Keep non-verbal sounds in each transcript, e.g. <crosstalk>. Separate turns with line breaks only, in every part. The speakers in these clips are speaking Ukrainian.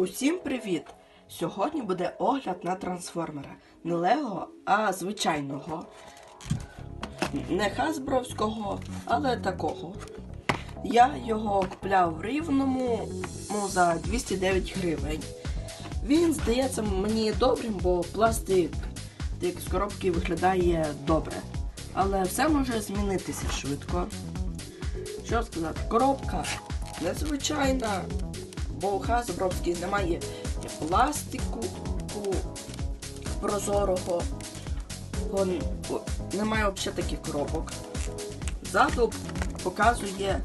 Усім привіт! Сьогодні буде огляд на трансформера. Не Лего, а звичайного. Не Хасбровського, але такого. Я його купляв в рівному ну, за 209 гривень. Він здається мені добрим, бо пластик з коробки виглядає добре. Але все може змінитися швидко. Що сказати, коробка незвичайна, бо у Хазбровській немає пластику прозорого, немає взагалі таких коробок. Ззаду показує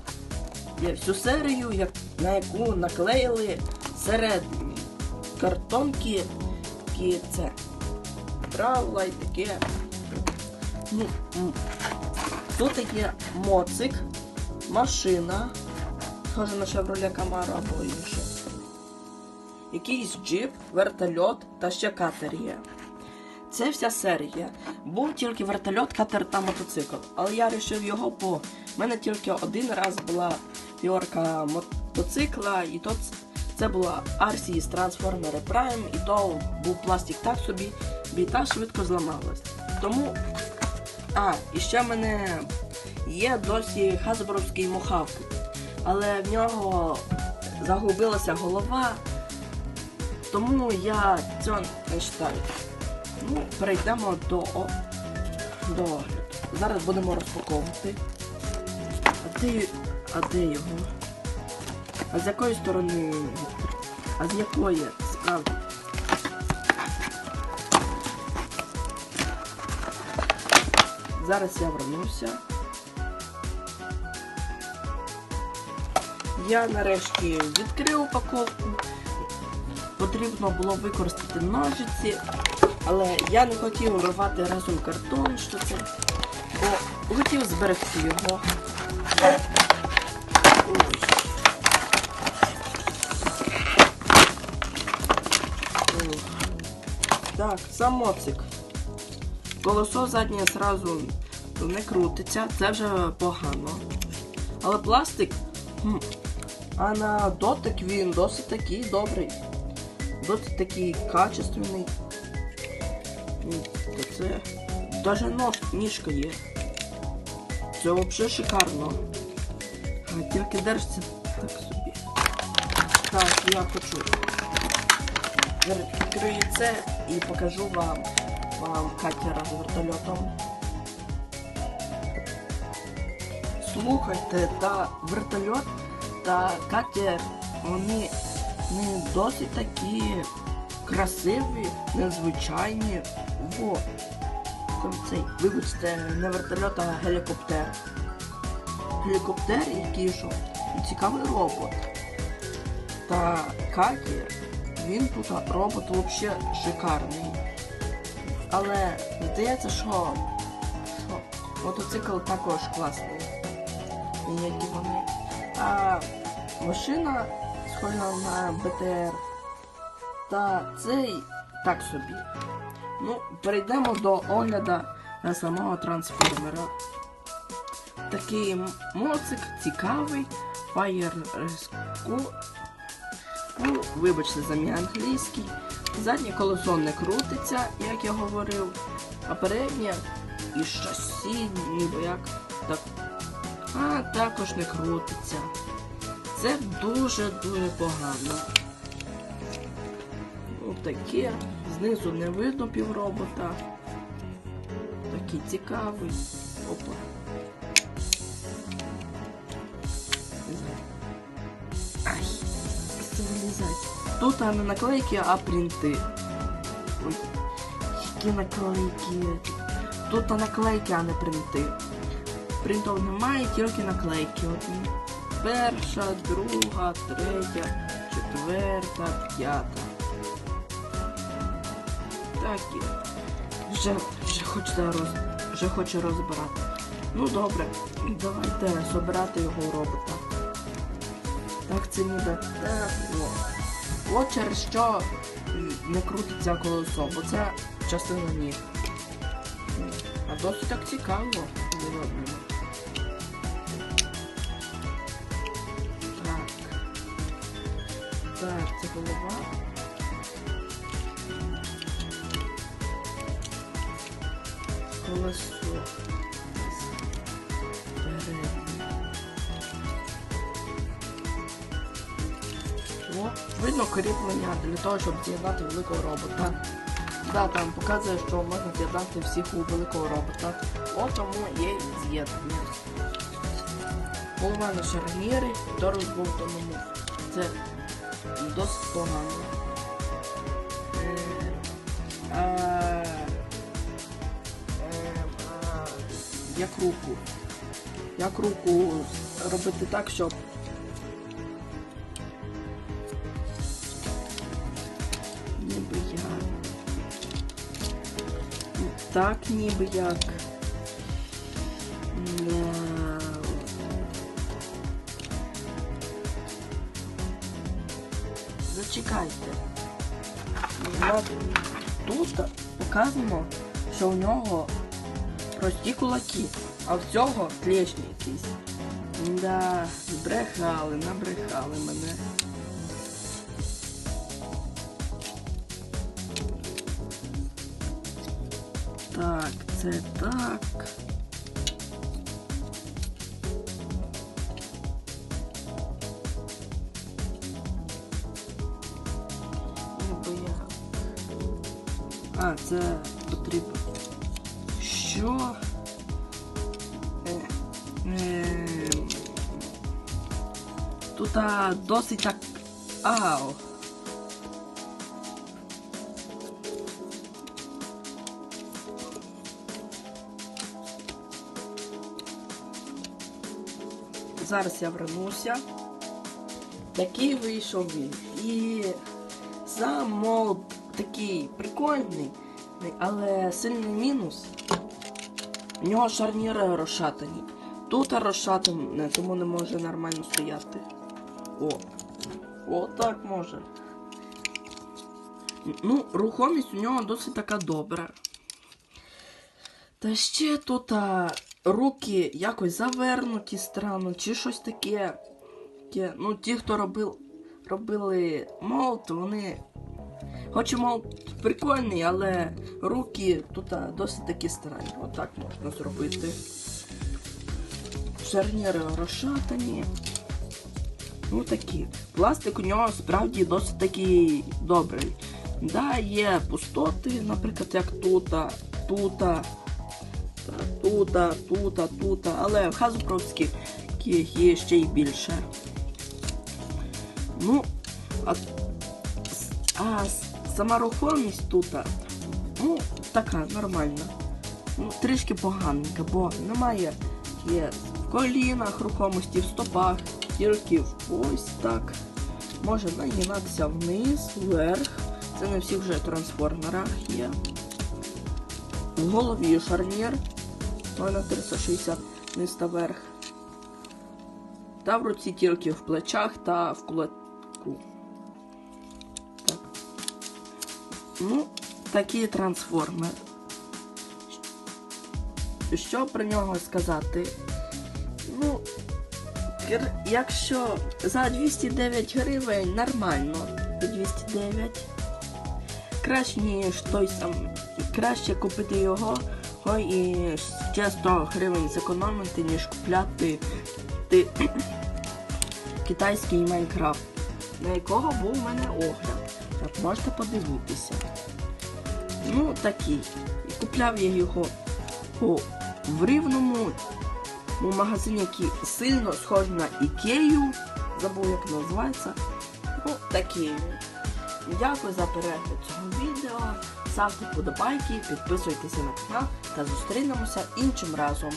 всю серію, на яку наклеїли серед картонки які це правила і таке. Ну. Тут є моцик, машина, схоже на Chevrolet Camaro або інше. Якийсь джип, вертольот та ще катер є. Це вся серія. Був тільки вертольот, катер та мотоцикл. Але я вирішив його, бо в мене тільки один раз була фіорка мотоцикла, і то це була Арсі з Transformer Prime, і то був пластик так собі, і та швидко зламалась. Тому. А, і ще в мене є досі Хазбровський мохавк, але в нього загубилася голова, тому я цього не читаю. Ну, перейдемо до, до огляду. Зараз будемо розпаковувати. А де, а де його? А з якої сторони? А з якої? Справді. Зараз я вернуся. Я нарешті відкрив упаковку. Потрібно було використати ножиці, але я не хотів рвати разом картон, що це, бо хотів зберегти його. Так, сам моцик. Колесо заднє зразу не крутиться, це вже погано. Але пластик, а на дотик він досить такий добрий. Досить такий качественний. Це даже нож, ніжка є. Це взагалі шикарно. А тільки держиться так собі. Так, я хочу відкрию це і покажу вам, вам катера з вертольотом. Слухайте, та вертольот та катер, вони не досить такі красиві, незвичайні. Там цей, вибачте, не вертольот, а гелікоптер. Гелікоптер, який що, цікавий робот. Та катер, він тут робот взагалі шикарний. Але здається, що, що мотоцикл також класний. Які вони. А машина схожа на БТР. Та цей так собі. Ну, перейдемо до огляду самого трансформера. Такий моцик цікавий. Rescue. Ну, вибачте за мій англійський. Заднє колесо не крутиться, як я говорив, а переднє і шасі, ніби як. Так. А також не крутиться. Це дуже-дуже погано. Ну таке. Знизу не видно півробота. Такий цікавий. Опа. Ай, це. Тут а, не наклейки, а принти. Ой, які наклейки. Тут а, наклейки, а не принти. Принтів немає, тільки наклейки одні. Перша, друга, третя, четверта, п'ята. Так і вже, вже хочеться роз, вже хоче розбирати. Ну добре, давайте збирати його у робота. Так це ніби так. От через що не крутиться колесо, бо це частина ніг. А досить так цікаво зроблено. Так, це голова. Переднє. О, видно кріплення для того, щоб з'єднати великого робота. Да, там показує, що можна з'єднати всіх у великого робота. От тому є з'єднання. Голова на шарніри, торус був тому. Це погано. Е, а, е, Як руку. Як руку робити так, щоб ніби як. Так ніби як. От Тут показано, що у нього прості кулаки, а в цього клешні якісь. Да, збрехали, набрехали мене. Так, це так. Ніби як. А, це потрібно. Що? Е, е, Тут досить так. Ау. Зараз я вернуся. Такий вийшов він. І сам мод такий прикольний, але сильний мінус. У нього шарніри розшатані. Тут розшатане, тому не може нормально стояти. О. О, так може. Ну, рухомість у нього досить така добра. Та ще тут а, руки якось завернуті странно, чи щось таке. таке. Ну, ті, хто робив, робили молот, вони. Хоч і молот прикольний, але руки тут досить такі странні. Отак можна зробити. Шарніри розшатані. Ну такі. Пластик у нього справді досить такий добрий. Да, є пустоти, наприклад, як тута, та тута, тута, тута, але в Хазбровських є ще й більше. Ну, а, а сама рухомість тут, ну, така нормальна. Ну, трішки поганенька, бо немає є в колінах рухомості, в стопах, тільки ось так. Може нагинатися вниз, вверх. Це на всіх вже трансформерах є. В голові шарнір. На 360 вниз та вверх. Та в руці тільки в плечах та в кулаку. Ну, такий трансформер. Що про нього сказати? Ну, якщо за 209 гривень нормально. 209. Краще, ніж той сам. Краще купити його і ще 100 гривень зекономити, ніж купляти ти, <coughs> китайський Майнкрафт, на якого був у мене огляд. Так, можете подивитися. Ну, такий. І купляв я його о, в рівному у магазині, який сильно схожий на Ікею. Забув, як називається. Ну, такий. Дякую за перегляд цього відео. Ставте вподобайки, підписуйтеся на канал та зустрінемося іншим разом.